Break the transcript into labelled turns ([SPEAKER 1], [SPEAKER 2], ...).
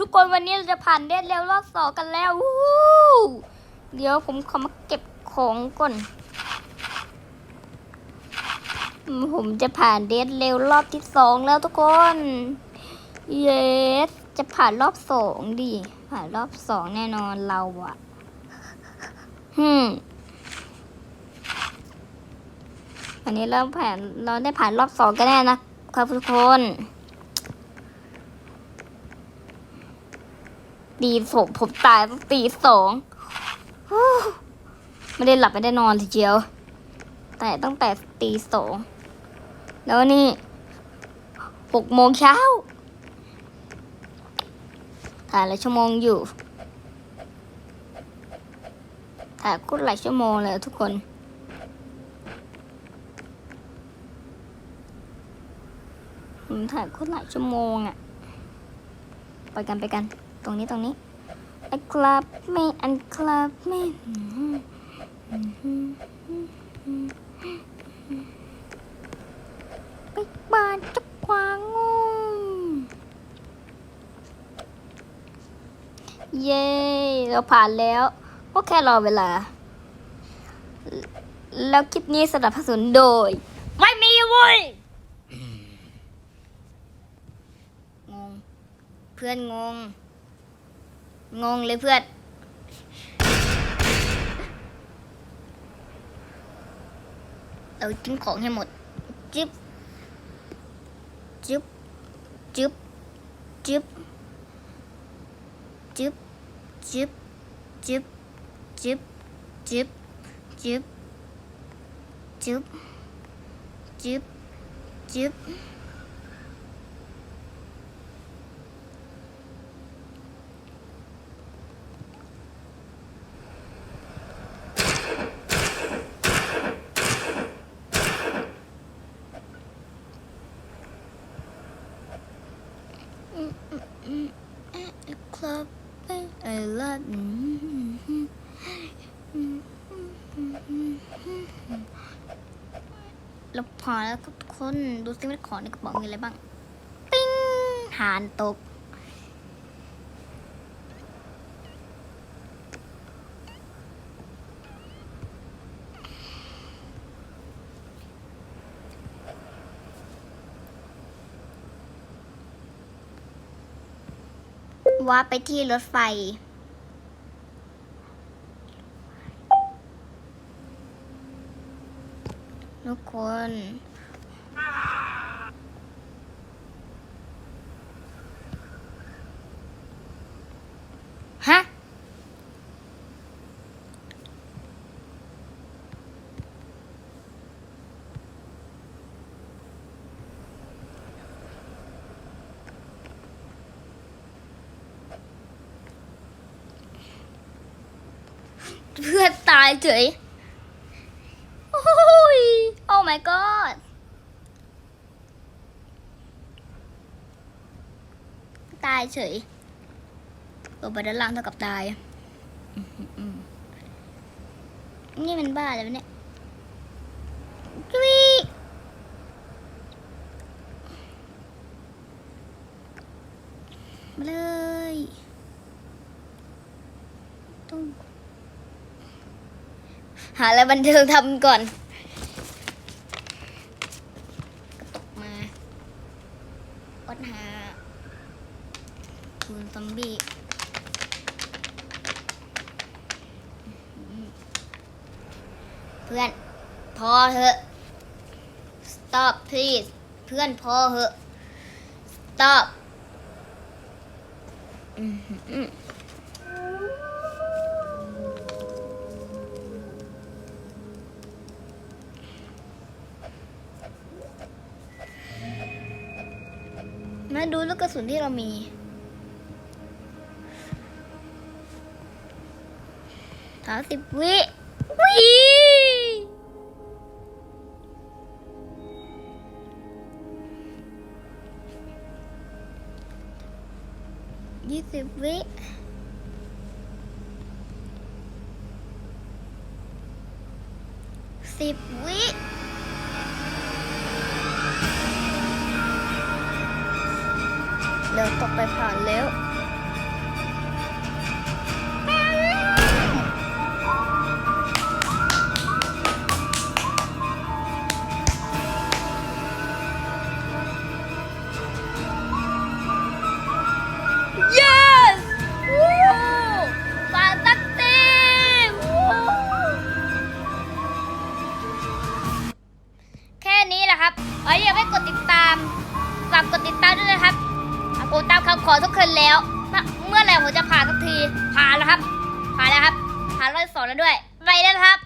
[SPEAKER 1] ทุกคนวันนี้เราจะผ่านเดทเร็วรอบสองกันแล้ววู้เดี๋ยวผมขอมาเก็บของก่อน ผมจะผ่านเดทเร็วรอบที่สองแล้วทุกคน เยส จะผ่านรอบสองดิ ผ่านรอบสองแน่นอนเราอะฮึวันนี้เราผ่านเราได้ผ่านรอบสองกันแน่นะครับทุกคน ตีสองผมตายตั้งตีสองไม่ได้หลับไม่ได้นอนทีเดียว แต่ตั้งแต่ตีสองแล้วนี่หกโมงเช้าถ่ายหลายชั่วโมงอยู่ถ่ายก็หลายชั่วโมงเลยทุกคนผมถ่ายก็หลายชั่วโมงอะ ไปกันไปกัน ตรงนี้ตรงนี้ไอ้คลับไม่อันคลับไม่ไปบ้านจักควางงเย้เราผ่านแล้ว ก็แค่รอเวลา แล้วคลิปนี้สนับสนุนโดย ไม่มีเว้ยงง เพื่อนงง งงเลยเพื่อน เราทิ้งของให้หมดจึ๊บจึ๊บจึ๊บจึ๊บจึ๊บจึ๊บจึ๊บจึ๊บจึ๊บจึ๊บจึ๊บจึ๊บจึ๊บ I love แล้วพอแล้วครับทุกคนดูซิว่าของในกระเป๋ามีอะไรบ้าง ปิ้งหานตก ว่าไปที่รถไฟ ทุกคน ฮะ เพื่อนตายเฉย my god ตายเฉยลงไปด้านล่างเท่ากับตาย นี่มันบ้าอะไรวเนี่ยจุ๊ยมาเลยต้องหาอะไรบันเทิงทำก่อนตกมา ค้นหาคุณซอมบี้เพื่อน พอเถอะ stop please เพื่อนพอเถอะ stop อืม มาดูลูกกระสุนที่เรามี สามสิบวิวิยี่สิบวิสิบวิ เร็วตกไปผ่านเล้ว ผมตามคำขอทุกคนแล้วเมื่อเมื่อไหร่ผมจะผ่านสักทีผ่านแล้วครับ ผ่านแล้วครับผ่านรอบสองแล้วด้วยไปแล้วครับ